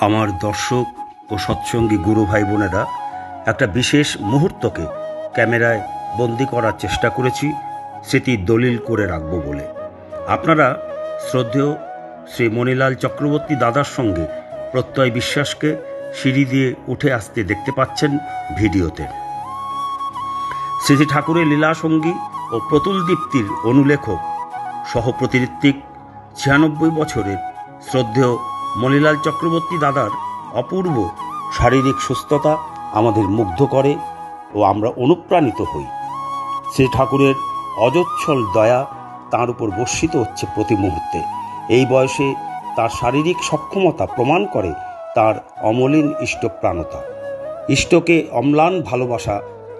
আমার দর্শক ও সৎসঙ্গী গুরু ভাই বোনেরা, একটা বিশেষ মুহূর্তকে ক্যামেরায় বন্দি করার চেষ্টা করেছি, স্মৃতি দলিল করে রাখব বলে। আপনারা শ্রদ্ধেয় শ্রী মণিলাল চক্রবর্তী দাদার সঙ্গে প্রত্যয় বিশ্বাসকে সিঁড়ি দিয়ে উঠে আসতে দেখতে পাচ্ছেন ভিডিওতে। স্মৃতি ঠাকুরের লীলাসঙ্গী ও প্রতুল দীপ্তির অনুলেখক সহপ্রতিঋত্বিক ছিয়ানব্বই বছরের শ্রদ্ধেয় মণিলাল চক্রবর্তী দাদার অপূর্ব শারীরিক সুস্থতা আমাদের মুগ্ধ করে ও আমরা অনুপ্রাণিত হই। শ্রী ঠাকুরের অজচ্ছল দয়া তার উপর বর্ষিত হচ্ছে প্রতি মুহূর্তে। এই বয়সে তার শারীরিক সক্ষমতা প্রমাণ করে তার অমলিন ইষ্টপ্রাণতা। ইষ্টকে অম্লান ভালোবাসা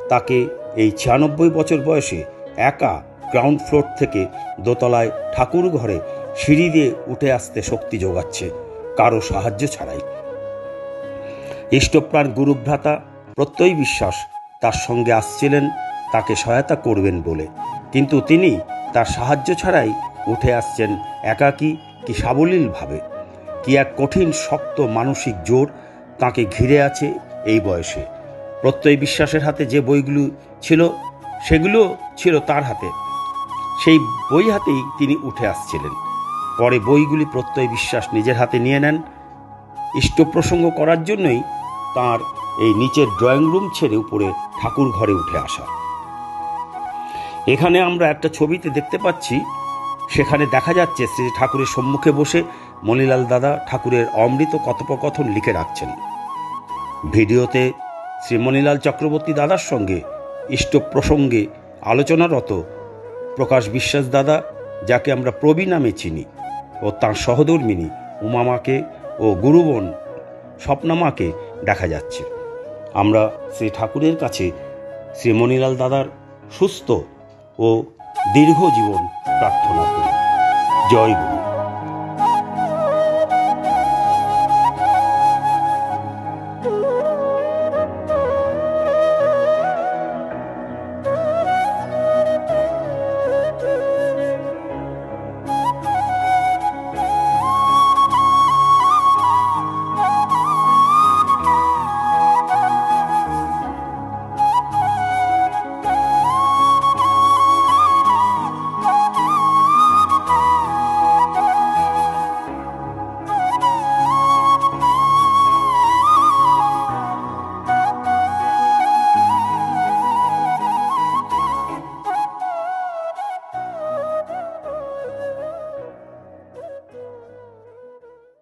তাকে এই ছিয়ানব্বই বছর বয়সে একা গ্রাউন্ড ফ্লোর থেকে দোতলায় ঠাকুর ঘরে সিঁড়ি দিয়ে উঠে আসতে শক্তি যোগাচ্ছে। কারও সাহায্য ছাড়াই। ইষ্টপ্রাণ গুরুভ্রাতা প্রত্যয় বিশ্বাস তার সঙ্গে আসছিলেন, তাকে সহায়তা করবেন বলে। কিন্তু তিনি তার সাহায্য ছাড়াই উঠে আসছেন একাকী, কি সাবলীলভাবে। কি এক কঠিন, শক্ত, মানসিক জোর তাকে ঘিরে আছে এই বয়সে। প্রত্যয় বিশ্বাসের হাতে যে বইগুলো ছিল, সেগুলো ছিল তার হাতে। সেই বই হাতেই তিনি উঠে আসছিলেন। পরে বইগুলি প্রত্যয় বিশ্বাস নিজের হাতে নিয়ে নেন। ইষ্ট প্রসঙ্গ করার জন্যই তার এই নিচের ড্রয়িং রুম ছেড়ে উপরে ঠাকুর ঘরে উঠে আসা। এখানে আমরা একটা ছবিতে দেখতে পাচ্ছি, সেখানে দেখা যাচ্ছে শ্রী ঠাকুরের সম্মুখে বসে মণিলাল দাদা ঠাকুরের অমৃত কথোপকথন লিখে রাখছেন। ভিডিওতে শ্রী মণিলাল চক্রবর্তী দাদার সঙ্গে ইষ্ট প্রসঙ্গে আলোচনারত প্রকাশ বিশ্বাস দাদা, যাকে আমরা প্রবী নামে চিনি। ও তাঁর সহধর্মিনী উমামাকে ও গুরুবন স্বপ্নামাকে দেখা যাচ্ছে। আমরা শ্রী ঠাকুরের কাছে শ্রী মণিলাল দাদার সুস্থ ও দীর্ঘ জীবন প্রার্থনা করি। জয় গুরু।